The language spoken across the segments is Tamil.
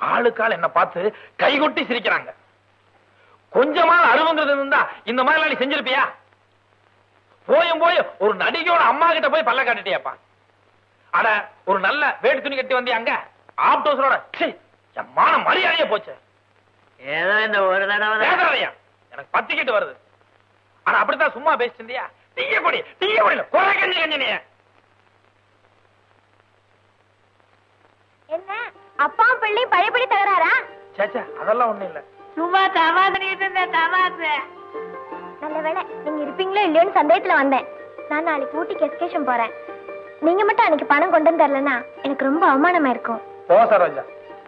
ஆளுக்கால் என்ன பார்த்து கைகொட்டி சிரிக்கிறாங்க. கொஞ்சமா அருவங்கிறது இருந்தா இந்த மாதிரி நீ செஞ்சிருப்பியா? போயும் போய் ஒரு நடிகையோட அம்மா கிட்ட போய் பல்ல காட்டிட்டியாப்பா. அட ஒரு நல்ல வேட்டு துணி கட்டி வந்தியா அங்க? ஆப்டோஸரோட மான மரியாதையே போச்சு. ஏதோ இந்த ஒரு தடவை எனக்கு பத்திக்கிட்டு வருது. ஆனா அப்படித்தான் சும்மா பேசிட்டு இருந்தியா டீய கொடி கொடி குறை கஞ்சி கஞ்சி என்ன? அப்பா பிள்ளை பழையபடி தகராறா? சேச்சா அதெல்லாம் ஒண்ணும் இல்ல. சும்மா தமாசனிட்டு இருந்தேன் தமாசு நல்ல வேளை நீங்க இருப்பீங்களோ இல்லையோன்னு சந்தேகத்துல வந்தேன். நான் நாளைக்கு ஊட்டிக்கு எஸ்கேஷன் போறேன். நீங்க மட்டும் அன்னைக்கு பணம் கொண்டு வந்து தரலன்னா எனக்கு ரொம்ப அவமானமா இருக்கும். போ சரோஜா.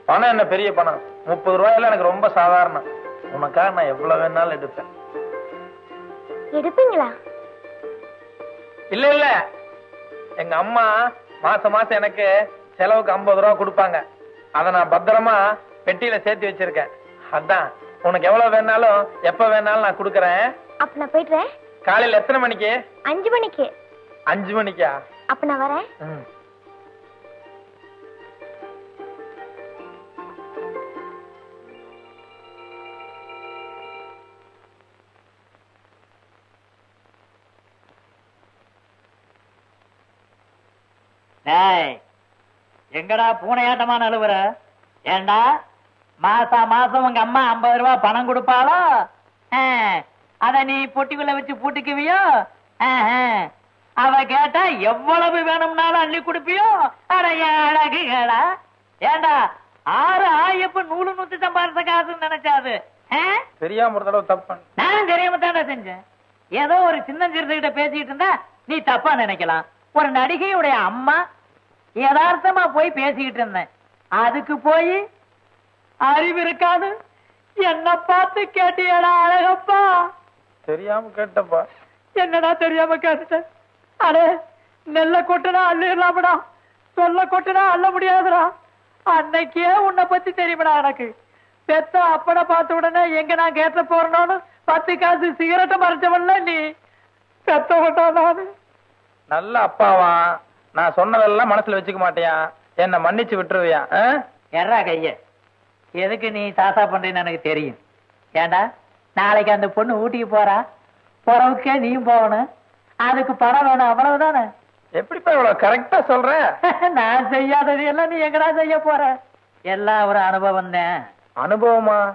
பணம் என்ன பெரிய பணம்? முப்பது ரூபாயில எனக்கு ரொம்ப சாதாரணம். உனக்காக நான் எவ்வளவு வேணாலும் எடுப்பேன். எடுப்பீங்களா? இல்ல இல்ல. எங்க அம்மா மாசம் மாசம் எனக்கு செலவுக்கு 50 ரூபா கொடுப்பாங்க. அத நான் பத்திரமா பெட்டியில சேர்த்து வச்சிருக்கேன். அதான் உனக்கு எவ்வளவு வேணாலும் எப்ப வேணாலும் நான் கொடுக்கறேன். அப்ப நான் போயிடுறேன் காலையில எத்தனை மணிக்கு? அஞ்சு மணிக்கு. அஞ்சு மணிக்கா? அப்ப நான் வரேன். ம். எங்கடா பூனையாட்டமா நழுவுற ஏண்டா? மாசா மாசம் உங்க அம்மா ஐம்பது ரூபாய் பணம் கொடுப்பாளோ? அத நீ பொட்டிக்குள்ள வச்சு பூட்டிக்குவியோ. அவ கேட்டா எவ்வளவு வேணும்னாலும் அள்ளி கொடுப்பியோ? அட என் அழகுகளா? ஏண்டா ஆறு ஆயப்ப நூலு நூத்தி சம்பாதிச்ச காசுன்னு நினைச்சாது? தெரியாம ஒரு தடவை தப்பு. நான் தெரியாம தானே செஞ்சேன். ஏதோ ஒரு சின்ன சிறுத்தைகிட்ட பேசிட்டு இருந்தா நீ தப்பா நினைக்கலாம். ஒரு நடிகையுடைய அம்மா யதார்த்தமா போய் பேசிக்கிட்டு இருந்தேன். அதுக்கு போய் அறிவு இருக்காது. என்ன பார்த்து கேட்டியடா அழகப்பா. தெரியாம கேட்டப்பா. என்னடா தெரியாம கேட்டுட்டேன் அடே நெல்ல கொட்டுனா அள்ளிடலாமடா. சொல்ல கொட்டுனா அள்ள முடியாதுடா. அன்னைக்கே உன்னை பத்தி தெரியுமடா எனக்கு. பெத்த அப்பனை பார்த்த உடனே எங்க நான் கேட்ட போறேனோன்னு பத்து காசு சிகரெட்டை மறைச்சவன்ல நீ. பெத்த விட்டா நானு. நல்ல அப்பாவா? நான் சொன்னதெல்லாம் மனசுல வச்சுக்க மாட்டியா? என்ன மன்னிச்சு விட்டுருவியா? எறா கைய. எதுக்கு நீ தாத்தா பண்றேன்னு எனக்கு தெரியும். ஏண்டா? நாளைக்கு அந்த பொண்ணு ஊட்டிக்கு போறா? போறவுக்கே நீயும் போகணும். அதுக்கு பணம் வேணும் அவ்வளவுதானே? எப்படிப்பா இவ்வளவு கரெக்டா சொல்ற? நான் செய்யாதது எல்லாம் நீ எங்கடா செய்ய போற? எல்லாம் ஒரு அனுபவம் தான். அனுபவமா?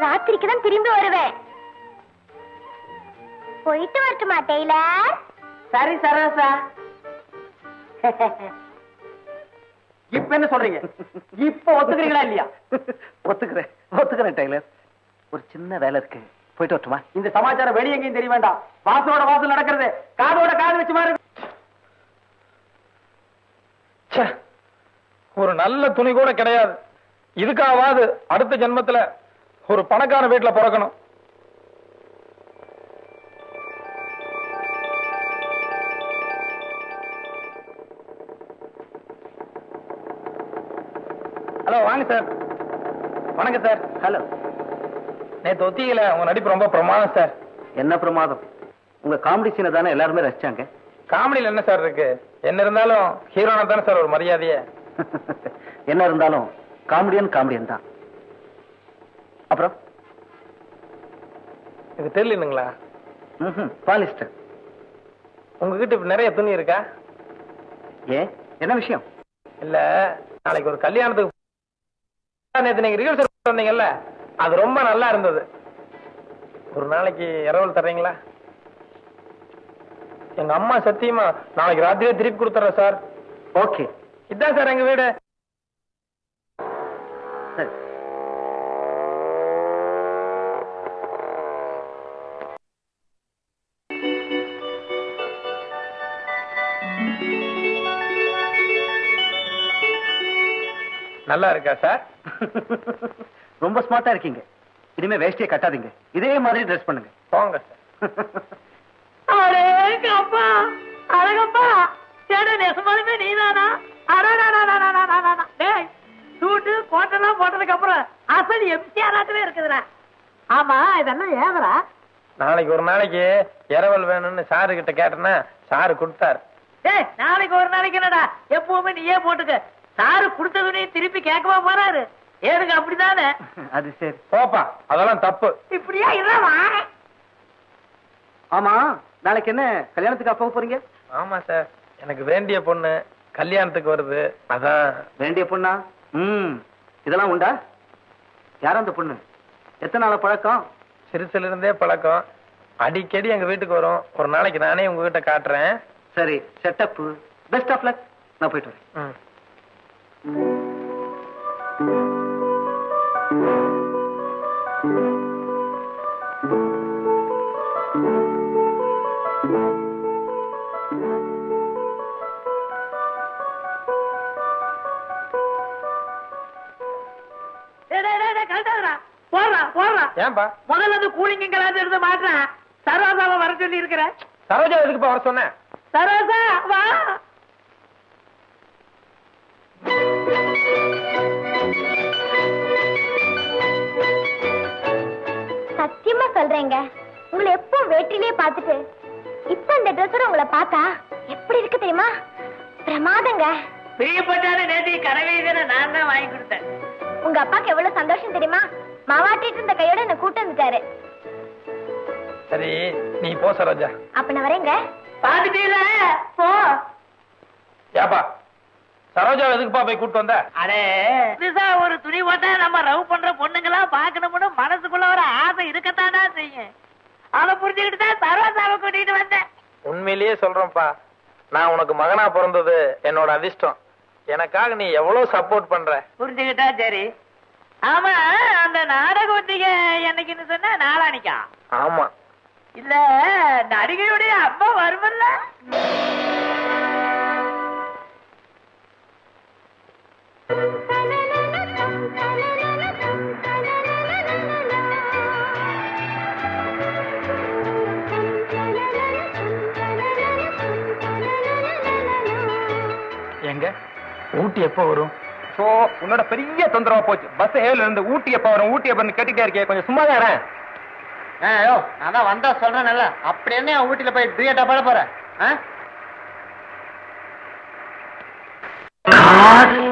ராத்திரிக்கு தான் திரும்பி வருவேன். போயிட்டு வரட்டுமா டெய்லர்? சரி சரோசா. இப்ப என்ன சொல்றீங்க? இப்ப ஒத்துக்கிறீங்களா இல்லையா? ஒத்துக்கிறேன் ஒத்துக்கிறேன் டெய்லர். ஒரு சின்ன வேலை இருக்கு. போயிட்டு வரட்டுமா? இந்த சமாச்சாரம் வெளிய எங்கேயும் தெரிய வேண்டாம். வாசலோட வாசல் நடக்கிறது. காதோட காது வச்சு ச்சே, ஒரு நல்ல துணி கூட கிடையாது. இதுக்காவது அடுத்த ஜென்மத்துல ஒரு பணக்கார வீட்டுல பிறக்கணும். ஹலோ வாங்க சார். வணக்கம் சார். ஹலோ. நேத்து ஒத்தியில உங்க நடிப்பு ரொம்ப பிரமாதம் சார். என்ன பிரமாதம்? உங்க காமெடி சீனை தானே எல்லாருமே ரசிச்சாங்க. காமெடியில என்ன சார் இருக்கு? என்ன இருந்தாலும் ஹீரோனா தானே சார் ஒரு மரியாதையே. என்ன இருந்தாலும் காமெடியன் காமெடியன் தான். அப்புறம்? இது தெரியலனுங்களா பாலிஸ்டர். உங்ககிட்ட இப்ப நிறைய துணி இருக்கா? ஏன் என்ன விஷயம்? இல்ல நாளைக்கு ஒரு கல்யாணத்துக்கு நேத்து நீங்க ரிஹர்சல் வந்தீங்கல்ல அது ரொம்ப நல்லா இருந்தது. ஒரு நாளைக்கு இரவல் தர்றீங்களா? எங்க அம்மா சத்தியமா நாளைக்கு ராத்திரியே திருப்பி கொடுத்துறேன் சார். ஓகே. இதான் சார் எங்க வீடு. நல்லா இருக்கா சார் ரொம்ப ஸ்மார்ட்டா இருக்கீங்க. இனிமே வேஷ்டியை கட்டாதீங்க. இதே மாதிரி ட்ரெஸ் பண்ணுங்க. போங்க சார் அப்பா அழகப்பா சேட நெசமாலுமே நீதானா? சூட்டு கோட்டெல்லாம் போட்டதுக்கு அப்புறம் அசல் எம்சிஆராட்டமே இருக்குதுடா. ஆமா இதெல்லாம் ஏவரா நாளைக்கு ஒரு நாளைக்கு இரவல் வேணும்னு சாரு கிட்ட கேட்டேன்னா சாரு கொடுத்தாரு. நாளைக்கு ஒரு நாளைக்கு என்னடா? எப்பவுமே நீயே போட்டுக்க. சாரு கொடுத்ததுனையும் திருப்பி கேட்கவா போறாரு. ஏனுங்க அப்படிதானே? அது சரி. போப்பா அதெல்லாம் தப்பு. இப்படியா இல்ல வாரேன். ஆமா நாளைக்கு என்ன கல்யாணத்துக்கு அப்போ போறீங்க? ஆமா சார். எனக்கு வேண்டிய பொண்ணு கல்யாணத்துக்கு வருது. அதான். வேண்டிய பொண்ணா? ம். இதெல்லாம் உண்டா? யார் அந்த பொண்ணு? எத்தனை நாள பழக்கம்? சிறுசுல இருந்தே பழக்கம். அடிக்கடி எங்க வீட்டுக்கு வரும். ஒரு நாளைக்கு நானே உங்ககிட்ட காட்டுறேன். சரி செட்டப் பெஸ்ட் ஆஃப் லக் நான் போயிட்டு வரேன். ஏன்பா? முதல்ல வந்து கூலிங் கிளாஸ் எடுத்து மாட்டுறேன் சரோசாவை வர சொல்லி இருக்கிறேன் சரோஜா எதுக்குப்பா வர சொன்னேன் சரோசா வா. சத்தியமா சொல்றேங்க. உங்களை எப்போ வேட்டிலேயே பார்த்துட்டு இப்ப இந்த ட்ரெஸ்ஸோட உங்களை பார்த்தா எப்படி இருக்கு தெரியுமா? பிரமாதங்க. பிரியப்பட்டாலும் நேற்று கனவே நான் தான் வாங்கி கொடுத்தேன். உங்க அப்பாக்கு எவ்வளவு சந்தோஷம் தெரியுமா? மாவாட்டிட்டு இருந்த கையோட என்ன கூட்டு வந்துட்டாரு. சரி நீ போ சரோஜா. அப்ப நான் வரேங்க. பாத்துட்டீல போ. ஏப்பா சரோஜா எதுக்குப்பா போய் கூட்டு வந்த? அடே புதுசா ஒரு துணி போட்டா நம்ம ரவ் பண்ற பொண்ணுங்களா பாக்கணும்னு மனசுக்குள்ள ஒரு ஆசை இருக்கத்தானா செய்யும். அதை புரிஞ்சுக்கிட்டு தான் சரோசாவை கூட்டிட்டு வந்தேன். உண்மையிலேயே சொல்றேன்ப்பா. நான் உனக்கு மகனா பிறந்தது என்னோட அதிர்ஷ்டம். எனக்காக நீ எவ்வளவு சப்போர்ட் பண்ற? புரிஞ்சுக்கிட்டா சரி. ஆமா அந்த நாடக ஒத்திகை என்னைக்குன்னு சொன்னா நாளானிக்கா? ஆமா. இல்ல நடிகையுடைய அம்மா வருமல்ல? எங்க ஊட்டி எப்போ வரும்? சோ உன்னோட பெரிய தொந்தரவா போச்சு. பஸ் ஏல இருந்து ஊட்டி எப்ப வரும்? ஊட்டி எப்ப கேட்டுட்டே இருக்கே. கொஞ்சம் சும்மா தான் ஐயோ அதான் வந்தா சொல்றேன்ல அப்படி என்ன வீட்டுல போய் டிரியட்டா பாட போறேன் காணும்